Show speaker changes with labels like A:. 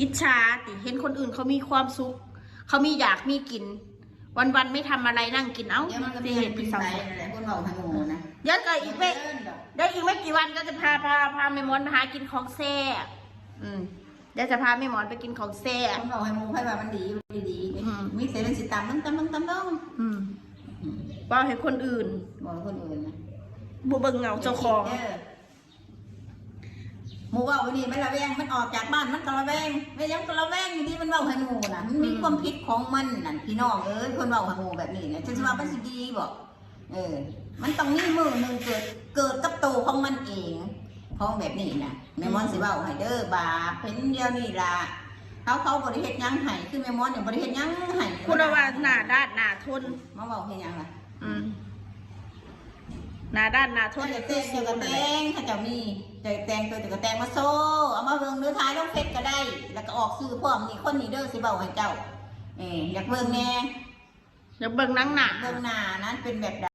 A: อิจฉาติเห็นคนอื่นเขามีความสุข เขามีอยากมีกิน วันๆไม่ทำอะไรนั่งกินเอ้า
B: เดี๋ยวมันก็
A: สิ
B: มี
A: เห
B: เห
A: ตุ
B: ตุ
A: ผิ
B: ผิ
A: ด
B: ด
A: สัง
B: ไป
A: คม
B: นั่นแหละคนเราให้หมูนะ
A: เดี๋ยวก็อีกไม่
B: เดินดอก
A: เดี๋ยวอีกไม่กี่วันก็จะพาพาพาแม่มอนไปหากินของแซ่บอืมเดี๋ยวจะพาแม่มอนไปกินของแซ่บ
B: คนเราให้หมูให้ว่ามันดีดีดี
A: อืม
B: มีเสรีสิตามต้องตามต้องตามต้อง
A: อืมว่าให้คนอื่น
B: บอกคนอื่นนะ
A: บุเบิงเงาเจ้าของ
B: เหมูว่าวันนี้มันระแวงมันออกจากบ้านมันก็ระแวงไม่ยังก็ระแวงอยู่ดีมันเบาให้หมูน่ะมันมีความคิดของมันนั่นพี่น้องเอ้ยคนเบาให้หมูแบบนี้เนี่ยจะว่ามันสิดีบอกเออ มันต้องมีมือหนึ่งเกิดเกิดกับตัวของมันเองของแบบนี้นะแม่มอนสิเบาให้เด้อบาปเห็นเดียวนี่ล่ะเขาเขาบริเหตุยังไห้คือแม่มอนเนี่ยบริเหตุยังไห้
A: คุณว่าหน้าด้านหน้าทน
B: มาเบาเห็นยังล่ะ
A: อืม หน้าด้านหน้าท
B: วนเดี๋
A: ยว
B: เต้นเดี๋ยวก็
A: น
B: แตงถ้าเจ้ามีเดี๋ยวแตงตัวเดี๋ยวก็แตงมาโซ่เอามาเบิ่งเนื้อท้ายลงเฟซก็ได้ แล้วก็ออกซื้อพร้อมนี่คนนี้เด้อสิเบาให้เจ้าเอออยากเบิ่งแน่
A: เดี๋ยวเบิ่งหนังหนา
B: เบิ่งหน้านั้นเป็นแบบใด